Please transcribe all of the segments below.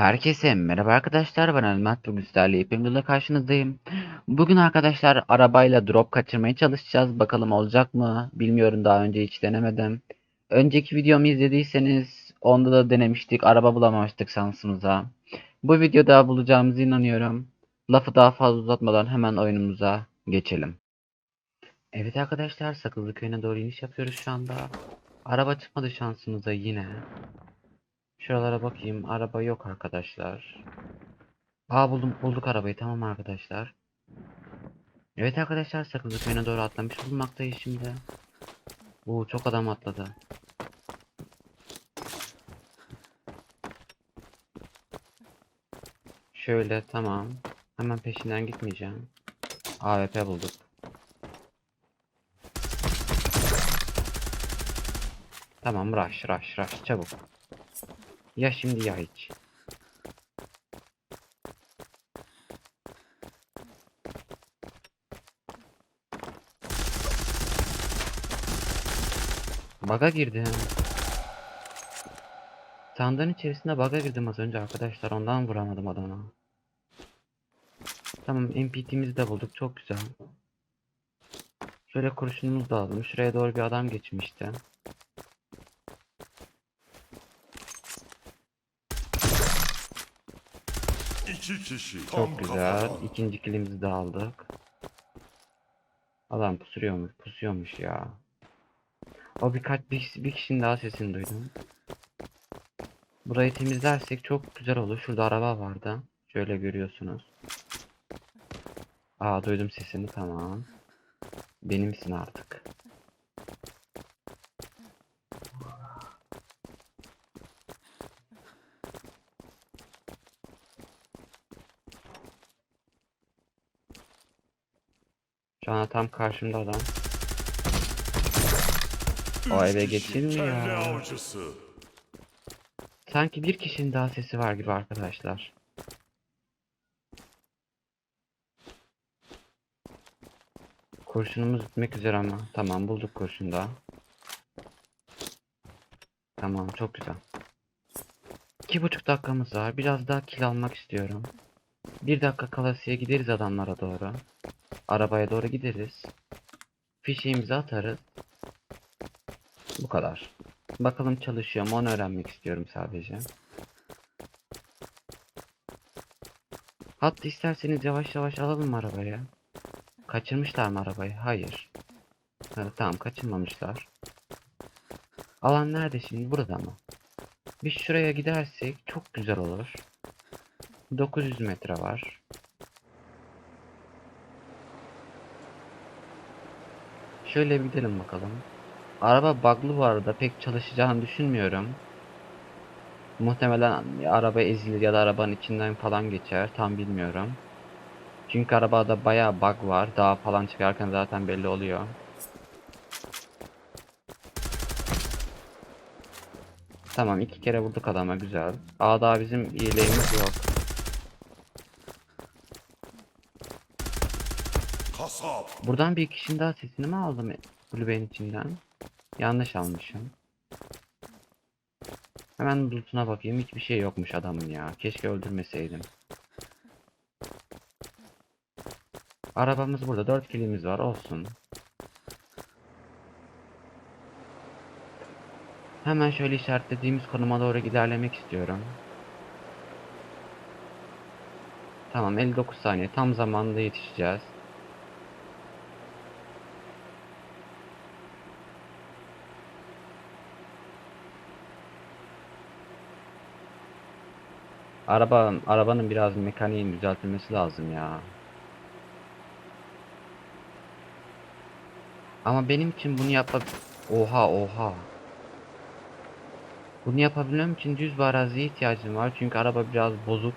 Herkese merhaba arkadaşlar ben Elmat bugün sizlerle karşınızdayım. Bugün arkadaşlar arabayla drop kaçırmaya çalışacağız. Bakalım olacak mı? Bilmiyorum daha önce hiç denemedim. Önceki videomu izlediyseniz onda da denemiştik. Araba bulamamıştık şansımıza. Bu videoda bulacağımıza inanıyorum. Lafı daha fazla uzatmadan hemen oyunumuza geçelim. Evet arkadaşlar Sakızlı Köyü'ne doğru iniş yapıyoruz şu anda. Araba çıkmadı şansımıza yine. Şuralara bakayım. Araba yok arkadaşlar. Aa buldum bulduk arabayı. Tamam arkadaşlar. Evet arkadaşlar Sakızlı Köyü'ne doğru atlamış bulunmaktayız şimdi. Oo çok adam atladı. Şöyle tamam. Hemen peşinden gitmeyeceğim. AWP bulduk. Tamam rush rush rush çabuk. Ya şimdi ya hiç. Baga girdim. Sandığın içerisinde baga girdim az önce arkadaşlar ondan vuramadım adama. Tamam MPT'mizi de bulduk çok güzel. Şöyle kurşunumuzu da aldım. Şuraya doğru bir adam geçmişti. İki kişi. Çok güzel. kafadan. İkinci kilimizi de aldık. Adam pusuyormuş, pusuyormuş ya. O birkaç bir, bir kişinin daha sesini duydum. Burayı temizlersek çok güzel olur. Şurada araba vardı. Şöyle görüyorsunuz. Aa duydum sesini tamam. Benimsin artık. Şu an tam karşımda adam. O eve. Kelle avcısı. Sanki bir kişinin daha sesi var gibi arkadaşlar. Kurşunumuz bitmek üzere ama. Tamam bulduk kurşunu da. Tamam çok güzel. İki buçuk dakikamız var. Biraz daha kill almak istiyorum. Bir dakika kalasiye gideriz adamlara doğru. Arabaya doğru gideriz. Fişeğimizi atarız. Bu kadar. Bakalım çalışıyor mu onu öğrenmek istiyorum sadece. Hatta isterseniz yavaş yavaş alalım arabaya? Kaçırmışlar mı arabayı? Hayır. Ha, tamam kaçırmamışlar. Alan nerede şimdi? Burada mı? Biz şuraya gidersek çok güzel olur. 900 metre var. Şöyle bir gidelim bakalım. Araba bug'lı bu arada pek çalışacağını düşünmüyorum. Muhtemelen araba ezilir ya da arabanın içinden falan geçer tam bilmiyorum. Çünkü arabada bayağı bug var. Dağa falan çıkarken zaten belli oluyor. Tamam iki kere vurduk adama güzel. Aa daha bizim iyiliğimiz yok. Kasap. Buradan bir kişinin daha sesini mi aldım kulübenin içinden? Yanlış almışım. Hemen lootuna bakayım. Hiçbir şey yokmuş adamın ya. Keşke öldürmeseydim. Arabamız burada. 4 kilimiz var. Olsun. Hemen şöyle işaretlediğimiz konuma doğru ilerlemek istiyorum. Tamam 59 saniye. Tam zamanında yetişeceğiz. Araba, arabanın biraz mekaniğin düzeltilmesi lazım ya. Ama benim için bunu yapmak... Oha oha. Bunu yapabilmem için düz bir araziye ihtiyacım var. Çünkü araba biraz bozuk.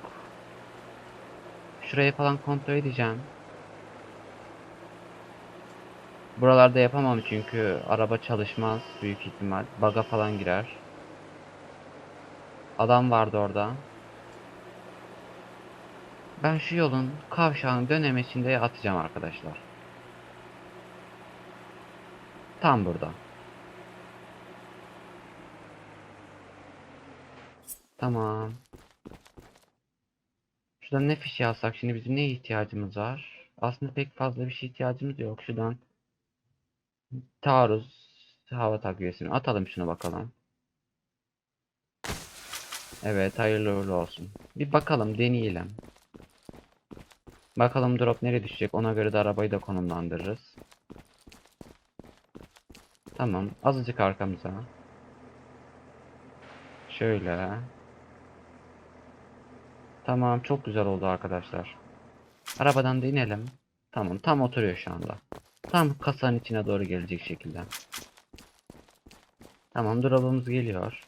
Şurayı falan kontrol edeceğim. Buralarda yapamam çünkü araba çalışmaz büyük ihtimal. Baga falan girer. Adam vardı orada. Ben şu yolun kavşağın dönemesinde atacağım arkadaşlar. Tam burada. Tamam. Şuradan ne fişi alsak şimdi bizim neye ihtiyacımız var? Aslında pek fazla bir şey ihtiyacımız yok. Şuradan taarruz hava takviyesini atalım şuna bakalım. Evet hayırlı uğurlu olsun. Bir bakalım deneyelim. Bakalım drop nereye düşecek ona göre de arabayı da konumlandırırız. Tamam azıcık arkamıza. Şöyle. Tamam çok güzel oldu arkadaşlar. Arabadan da inelim. Tamam tam oturuyor şu anda. Tam kasanın içine doğru gelecek şekilde. Tamam drop'umuz geliyor.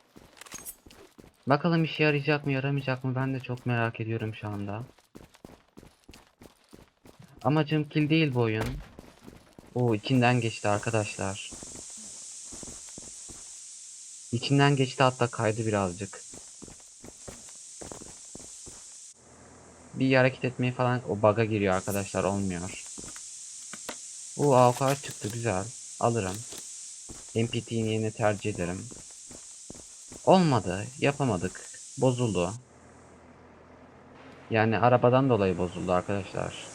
Bakalım işe yarayacak mı yaramayacak mı ben de çok merak ediyorum şu anda. Amacım kill değil bu oyun. Oo içinden geçti arkadaşlar. İçinden geçti hatta kaydı birazcık. Bir hareket etmeyi falan o bug'a giriyor arkadaşlar olmuyor. Oo AWK çıktı güzel. Alırım. MPT'nin yerine tercih ederim. Olmadı. Yapamadık. Bozuldu. Yani arabadan dolayı bozuldu arkadaşlar.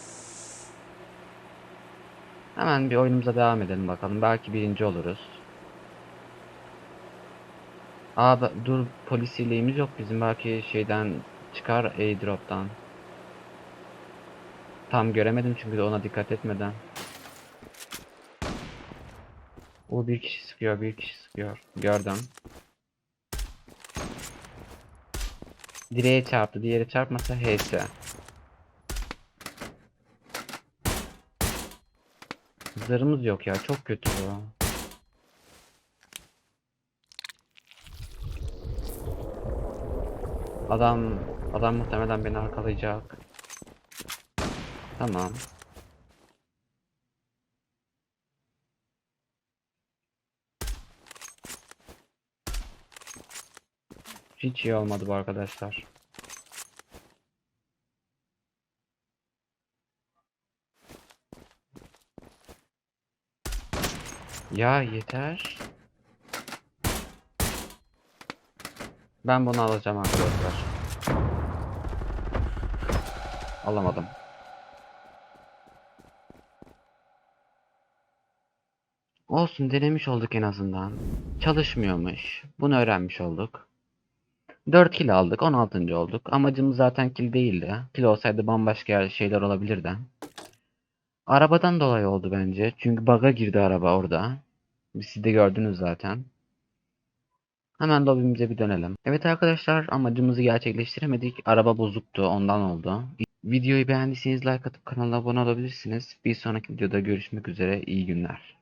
Hemen bir oyunumuza devam edelim bakalım. Belki birinci oluruz. Aa dur polis ileğimiz yok bizim. Belki şeyden çıkar airdrop'tan. Tam göremedim çünkü ona dikkat etmeden. O bir kişi sıkıyor, bir kişi sıkıyor. Gördüm. Direğe çarptı. Diğeri çarpmasa HS. Zırhımız yok ya. Çok kötü bu. Adam adam muhtemelen beni arkalayacak. Tamam. Hiç iyi olmadı bu arkadaşlar. Ya yeter. Ben bunu alacağım arkadaşlar. Alamadım. Olsun denemiş olduk en azından. Çalışmıyormuş. Bunu öğrenmiş olduk. 4 kill aldık. 16. olduk. Amacımız zaten kill değildi. Kill olsaydı bambaşka şeyler olabilirdi. Arabadan dolayı oldu bence. Çünkü bug'a girdi araba orada. Siz de gördünüz zaten. Hemen lobimize bir dönelim. Evet arkadaşlar amacımızı gerçekleştiremedik. Araba bozuktu ondan oldu. Videoyu beğendiyseniz like atıp kanala abone olabilirsiniz. Bir sonraki videoda görüşmek üzere. İyi günler.